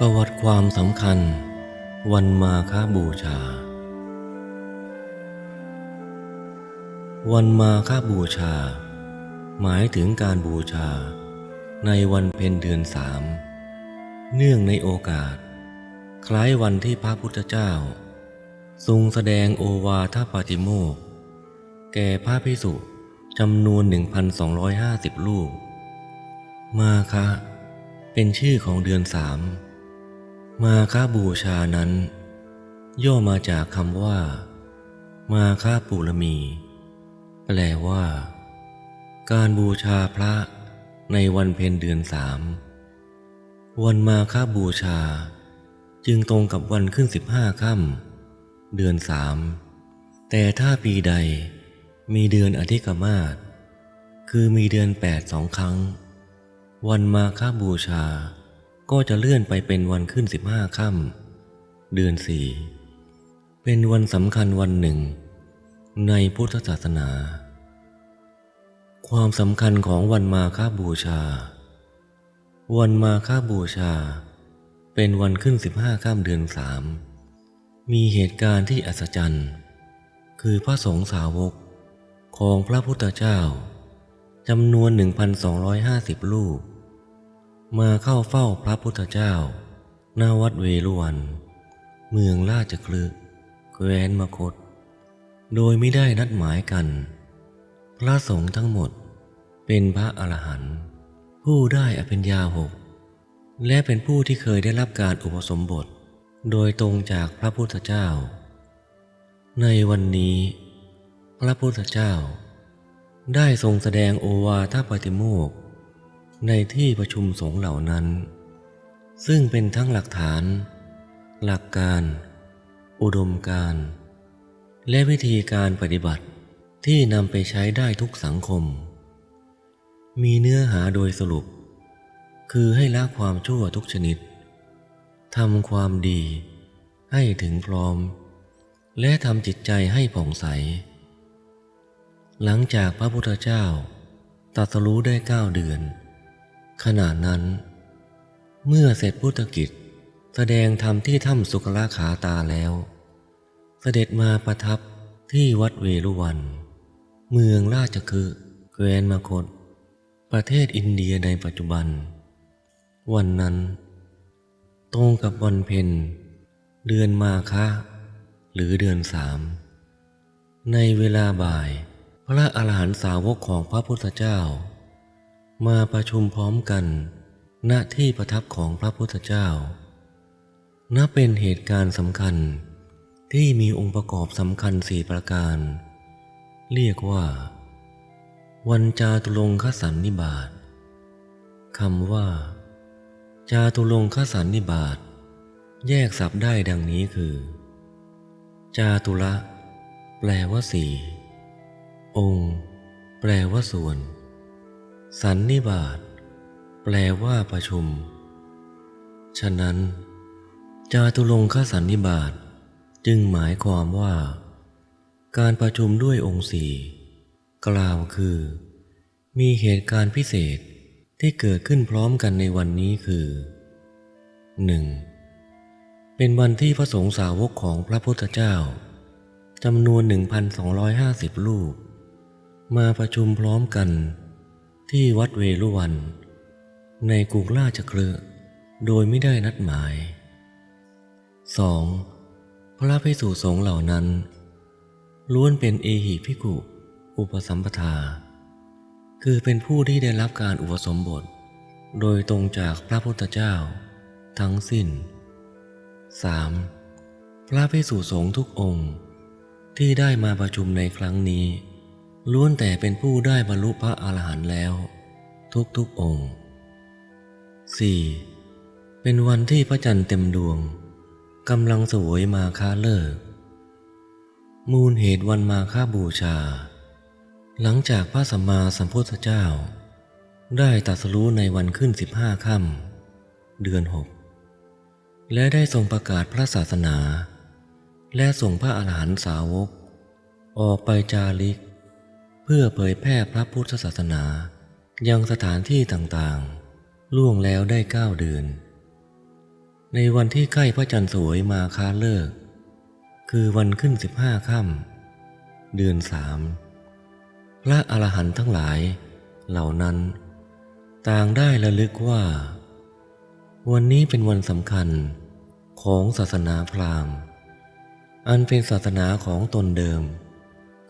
ประวัติความสำคัญ วันมาฆบูชา วันมาฆบูชา หมายถึงการบูชา ในวันเพ็ญเดือนสามเนื่องในโอกาส คล้ายวันที่พระพุทธเจ้า ทรงแสดงโอวาทปาติโมกแก่พระพิสุจำนวน 1,250 ลูก มาคะ เป็นชื่อของเดือนสาม มาค้าบูชานั้น ย่อมาจากคำว่า มาค้าปุรมี แปลว่า การบูชาพระในวันเพ็ญเดือนสามวันมาค้าบูชา จึงตรงกับวันขึ้นสิบห้าค่ำเดือนสามแต่ถ้าปีใดมีเดือนอธิกมาศคือมีเดือนแปดสองครั้ง วันมาค้าบูชา ก็จะเลื่อนไปเป็นวันขึ้นสิบห้าค่ำเดือนสี่เป็นวันสำคัญวันหนึ่ง ในพุทธศาสนา ความสำคัญของวันมาฆบูชา วันมาฆบูชา เป็นวันขึ้นสิบห้าค่ำเดือนสามมีเหตุการณ์ที่อัศจรรย์ คือพระสงฆ์สาวกของพระพุทธเจ้าจำนวน 1,250ลูก มาเข้าเฝ้าพระพุทธเจ้าหน้าวัดเวรุวัน เมืองราชคลึแคว้นมคต โดยไม่ได้นัดหมายกัน พระสงฆ์ทั้งหมดเป็นพระอรหันต์ผู้ได้อภิญญาหก และเป็นผู้ที่เคยได้รับการอุปสมบท โดยตรงจากพระพุทธเจ้า ในวันนี้ พระพุทธเจ้า ได้ทรงแสดงโอวาทปาติโมกข์ ในที่ประชุมสงฆ์เหล่านั้น ซึ่งเป็นทั้งหลักฐาน หลักการ อุดมการ และวิธีการปฏิบัติที่นำไปใช้ได้ทุกสังคม มีเนื้อหาโดยสรุป คือให้ละความชั่วทุกชนิดทำความดีให้ถึงพร้อม และทำจิตใจให้ผ่องใส หลังจากพระพุทธเจ้าตรัสรู้ได้เก้าเดือน ขณะนั้น เมื่อเสร็จพุทธกิจ แสดงธรรมที่ถ้ำสุกลาขาตาแล้ว เสด็จมาประทับที่วัดเวรุวัน เมืองราชคฤห์แคว้นมคต ประเทศอินเดียในปัจจุบัน วันนั้น ตรงกับวันเพ็ญ เดือนมาคะหรือเดือนสาม ในเวลาบ่าย พระอาหารหันตสาวกของพระพุทธเจ้า มาประชุมพร้อมกัน ณที่ประทับของพระพุทธเจ้า นับเป็นเหตุการณ์สำคัญที่มีองค์ประกอบสำคัญสี่ประการ เรียกว่า วันจาตุลงคสันนิบาตคำว่า จาตุลงคสันนิบาตแยกศัพท์ได้ดังนี้คือ จาตุละ แปลว่าสี่องค์ แปลว่าส่วน สันนิบาตแปลว่าประชุม ฉะนั้น จาตุลงคสันนิบาตจึงหมายความว่า การประชุมด้วยองค์สี่กล่าวคือ มีเหตุการณ์พิเศษที่เกิดขึ้นพร้อมกันในวันนี้คือ 1. เป็นวันที่พระสงฆ์สาวกของพระพุทธเจ้าจำนวน 1,250ลูกมาประชุมพร้อมกัน ที่วัดเวรุวัน ในกรุงราชคฤห์โดยไม่ได้นัดหมาย 2. พระภิกษุสงฆ์เหล่านั้น ล้วนเป็นเอหิภิกุอุปสัมปทา คือเป็นผู้ที่ได้รับการอุปสมบท โดยตรงจากพระพุทธเจ้า ทั้งสิ้น 3. พระภิกษุสงฆ์ทุกองค์ที่ได้มาประชุมในครั้งนี้ ล้วนแต่เป็นผู้ได้บรรลุพระอรหันต์แล้ว ทุกๆองค์ 4. เป็นวันที่พระจันทร์เต็มดวงกำลังสวยมาคาเลิก มูลเหตุวันมาคาบูชา หลังจากพระสัมมาสัมพุทธเจ้า ได้ตรัสรู้ในวันขึ้นสิบห้าค่ำเดือนหกและได้ทรงประกาศพระศาสนา และส่งพระอาหารหันต์สาวก ออกไปจาริก เพื่อเผยแพร่พระพุทธศาสนา ยังสถานที่ต่างๆ ล่วงแล้วได้เก้าเดือนในในวันที่ใกล้พระจันทร์สวยมาค้าเลิก คือวันขึ้นสิบห้าค่ำเดือนสามพระอรหันต์ทั้งหลายเหล่านั้น ต่างได้ระลึกว่า วันนี้เป็นวันสำคัญของศาสนาพราหมณ์ อันเป็นศาสนาของตนเดิม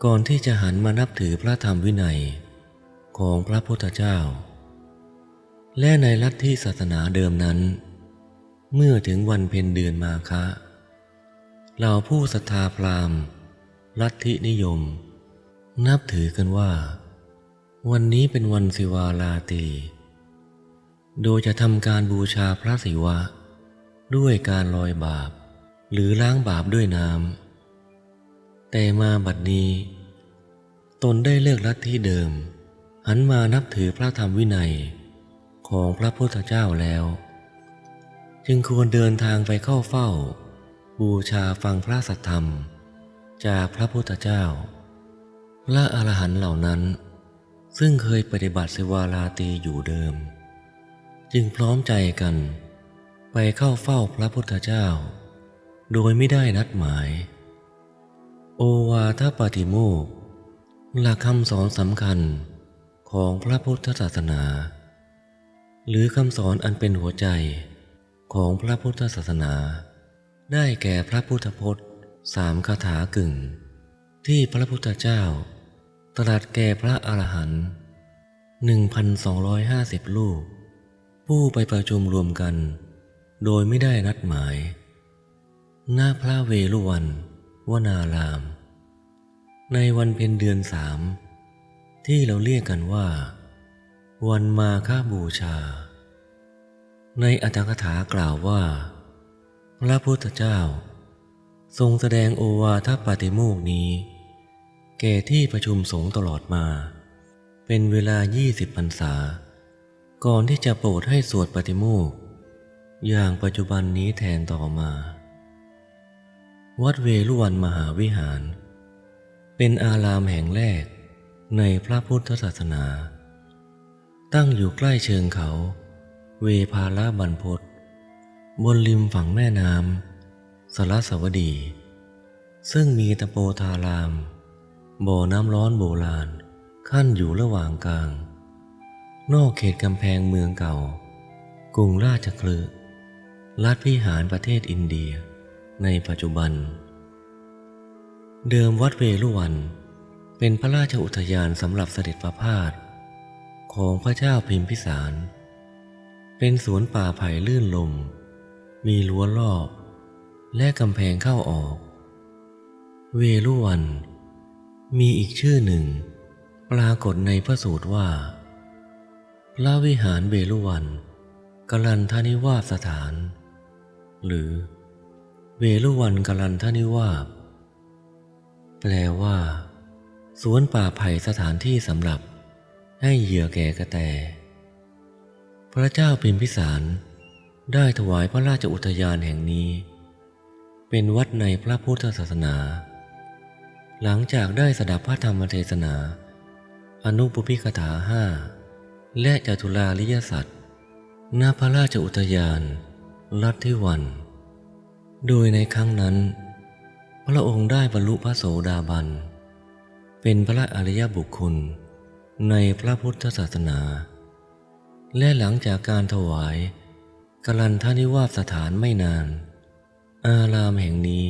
ก่อนที่จะหันมานับถือพระธรรมวินัยของพระพุทธเจ้า และในลัทธิศาสนาเดิมนั้น เมื่อถึงวันเพ็ญเดือนมาคะเหล่าผู้ศรัทธาพราหมณ์ ลัทธินิยม นับถือกันว่า วันนี้เป็นวันศิวาลาตีโดยจะทำการบูชาพระศิวะ ด้วยการลอยบาป หรือล้างบาปด้วยน้ำ แต่มาบัดนี้ ตนได้เลิกลัทธิเดิม หันมานับถือพระธรรมวินัยของพระพุทธเจ้าแล้ว จึงควรเดินทางไปเข้าเฝ้า บูชาฟังพระสัทธรรม จากพระพุทธเจ้า พระอรหันต์เหล่านั้น ซึ่งเคยปฏิบัติสวาลาตีอยู่เดิม จึงพร้อมใจกัน ไปเข้าเฝ้าพระพุทธเจ้า โดยไม่ได้นัดหมาย โอวาทปาติโมกหลักคำสอนสำคัญของพระพุทธศาสนา หรือคำสอนอันเป็นหัวใจของพระพุทธศาสนา ได้แก่พระพุทธพจน์สามคาถากึ่ง ที่พระพุทธเจ้า ตรัสแก่พระอรหันต์1,250 ลูก ผู้ไปประชุมรวมกัน โดยไม่ได้นัดหมาย หน้าพระเวรุวัน วนาราม ในวันเพ็ญเดือนสามที่เราเรียกกันว่า วันมาฆบูชา ในอัตถกถากล่าวว่า พระพุทธเจ้า ทรงแสดงโอวาทปาติโมกนี้ แก่ที่ประชุมสงฆ์ตลอดมา เป็นเวลา20พรรษา ก่อนที่จะโปรดให้สวดปาติโมกอย่างปัจจุบันนี้แทนต่อมา วัดเวลุวันมหาวิหาร เป็นอารามแห่งแรกในพระพุทธศาสนา ตั้งอยู่ใกล้เชิงเขา เวพาลบรรพตบนริมฝั่งแม่น้ำสรัสวดี ซึ่งมีตะโปธาราม บ่อน้ำร้อนโบราณขั้นอยู่ระหว่างกลาง นอกเขตกำแพงเมืองเก่า กรุงราชคลึรัฐพิหารประเทศอินเดีย ในปัจจุบัน เดิมวัดเวลุวัน เป็นพระราชอุทยานสำหรับเสด็จประพาสของพระเจ้าพิมพิสาร เป็นสวนป่าไผ่ลื่นลม มีรั้วรอบ และกำแพงเข้าออก เวลุวัน มีอีกชื่อหนึ่ง ปรากฏในพระสูตรว่า พระวิหารเวลุวันกลันทนิวาสสถาน หรือ เวลุวันกลันทนิวาสแปลว่า สวนป่าไผ่สถานที่สำหรับ ให้เหยื่อแก่กระแต พระเจ้าพิมพิสารได้ถวายพระราชอุทยานแห่งนี้ เป็นวัดในพระพุทธศาสนา หลังจากได้สดับพระธรรมเทศนา อนุปพิกถาห้าและจตุลาลิยสัตว์ณพระราชอุทยานลัทธิวัน โดยในครั้งนั้น พระองค์ได้บรรลุพระโสดาบัน เป็นพระอริยบุคคลในพระพุทธศาสนา และหลังจากการถวายกลันทนิวาสสถานไม่นาน อารามแห่งนี้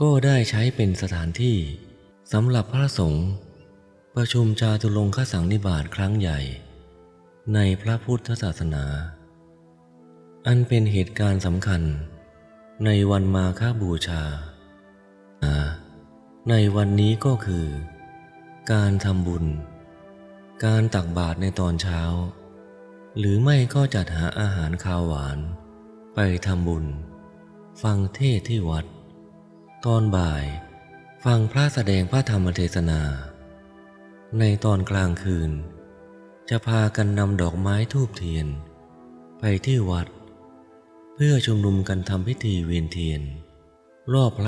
ก็ได้ใช้เป็นสถานที่สำหรับพระสงฆ์ประชุมจาตุรงคสังนิบาตครั้งใหญ่ ในพระพุทธศาสนา อันเป็นเหตุการณ์สำคัญ ในวันมาฆบูชาในวันนี้ก็คือ การทำบุญ การตักบาตรในตอนเช้า หรือไม่ก็จัดหาอาหารคาวหวาน ไปทำบุญ ฟังเทศที่วัด ตอนบ่าย ฟังพระแสดงพระธรรมเทศนา ในตอนกลางคืน จะพากันนำดอกไม้ทูบเทียน ไปที่วัด เพื่อชุมนุมกันทำพิธีเวียนเทียนรอบพระ